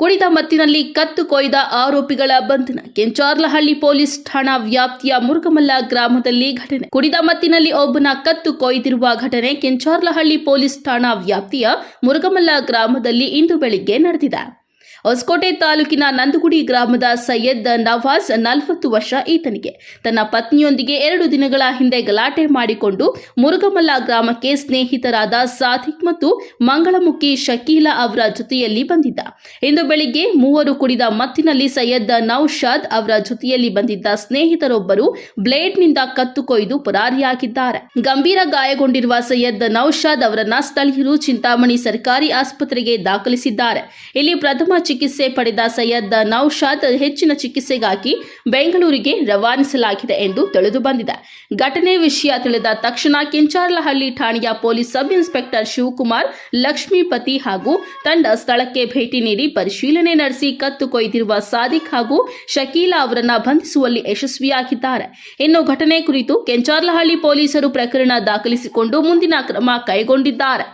ಕುಡಿದ ಮತ್ತಿನಲ್ಲಿ ಕತ್ತು ಕೊಯ್ದ ಆರೋಪಿಗಳ ಬಂಧನ. ಕೆಂಚಾರ್ಲಹಳ್ಳಿ ಪೊಲೀಸ್ ಠಾಣಾ ವ್ಯಾಪ್ತಿಯ ಮುರುಗಮಲ್ಲ ಗ್ರಾಮದಲ್ಲಿ ಘಟನೆ. ಕುಡಿದ ಮತ್ತಿನಲ್ಲಿ ಒಬ್ಬನ ಕತ್ತು ಕೊಯ್ದಿರುವ ಘಟನೆ ಕೆಂಚಾರ್ಲಹಳ್ಳಿ ಪೊಲೀಸ್ ಠಾಣಾ ವ್ಯಾಪ್ತಿಯ ಮುರುಗಮಲ್ಲ ಗ್ರಾಮದಲ್ಲಿ ಇಂದು ಬೆಳಿಗ್ಗೆ ನಡೆದಿದೆ. ಹೊಸಕೋಟೆ ತಾಲೂಕಿನ ನಂದಗುಡಿ ಗ್ರಾಮದ ಸೈಯದ್ ನವಾಜ್ ನಲವತ್ತು ವರ್ಷ ಈತನಿಗೆ. ತನ್ನ ಪತ್ನಿಯೊಂದಿಗೆ ಎರಡು ದಿನಗಳ ಹಿಂದೆ ಗಲಾಟೆ ಮಾಡಿಕೊಂಡು ಮುರುಗಮಲ್ಲ ಗ್ರಾಮಕ್ಕೆ ಸ್ನೇಹಿತರಾದ ಸಾಧಿಕ್ ಮತ್ತು ಮಂಗಳಮುಖಿ ಶಕೀಲಾ ಅವರ ಜೊತೆಯಲ್ಲಿ ಬಂದಿದ್ದ. ಇಂದು ಬೆಳಿಗ್ಗೆ ಮೂವರು ಕುಡಿದ ಮತ್ತಿನಲ್ಲಿ ಸೈಯದ್ ನೌಶಾದ್ ಅವರ ಜೊತೆಯಲ್ಲಿ ಬಂದಿದ್ದ ಸ್ನೇಹಿತರೊಬ್ಬರು ಬ್ಲೇಡ್ನಿಂದ ಕತ್ತು ಕೊಯ್ದು ಪರಾರಿಯಾಗಿದ್ದಾರೆ. ಗಂಭೀರ ಗಾಯಗೊಂಡಿರುವ ಸೈಯದ್ ನೌಶಾದ್ ಅವರನ್ನ ಸ್ಥಳೀಯರು ಚಿಂತಾಮಣಿ ಸರ್ಕಾರಿ ಆಸ್ಪತ್ರೆಗೆ ದಾಖಲಿಸಿದ್ದಾರೆ. ಇಲ್ಲಿ ಪ್ರಥಮ ಚಿಕಿತ್ಸೆ ಪಡೆದ ಸೈಯದ್ ನೌಶಾದ್ ಹೆಚ್ಚಿನ ಚಿಕಿತ್ಸೆಗಾಗಿ ಬೆಂಗಳೂರಿಗೆ ರವಾನಿಸಲಾಗಿದೆ ಎಂದು ತಿಳಿದು ಬಂದಿದೆ. ಘಟನೆ ವಿಷಯ ತಿಳಿದ ತಕ್ಷಣ ಕೆಂಚಾರ್ಲಹಳ್ಳಿ ಠಾಣೆಯ police sub inspector Shivakumar, Lakshmipathi ಹಾಗೂ ತಂಡ ಸ್ಥಳಕ್ಕೆ ಭೇಟಿ ನೀಡಿ ಪರಿಶೀಲನೆ ನಡೆಸಿ ಕತ್ತು ಕೊಯ್ದಿರುವ ಸಾದಿಕ್ ಹಾಗೂ ಶಕೀಲಾ ಅವರನ್ನು ಬಂಧಿಸುವಲ್ಲಿ ಯಶಸ್ವಿಯಾಗಿದ್ದಾರೆ. ಇನ್ನು ಘಟನೆ ಕುರಿತು ಕೆಂಚಾರ್ಲಹಳ್ಳಿ ಪೊಲೀಸರು ಪ್ರಕರಣ ದಾಖಲಿಸಿಕೊಂಡು ಮುಂದಿನ ಕ್ರಮ ಕೈಗೊಂಡಿದ್ದಾರೆ.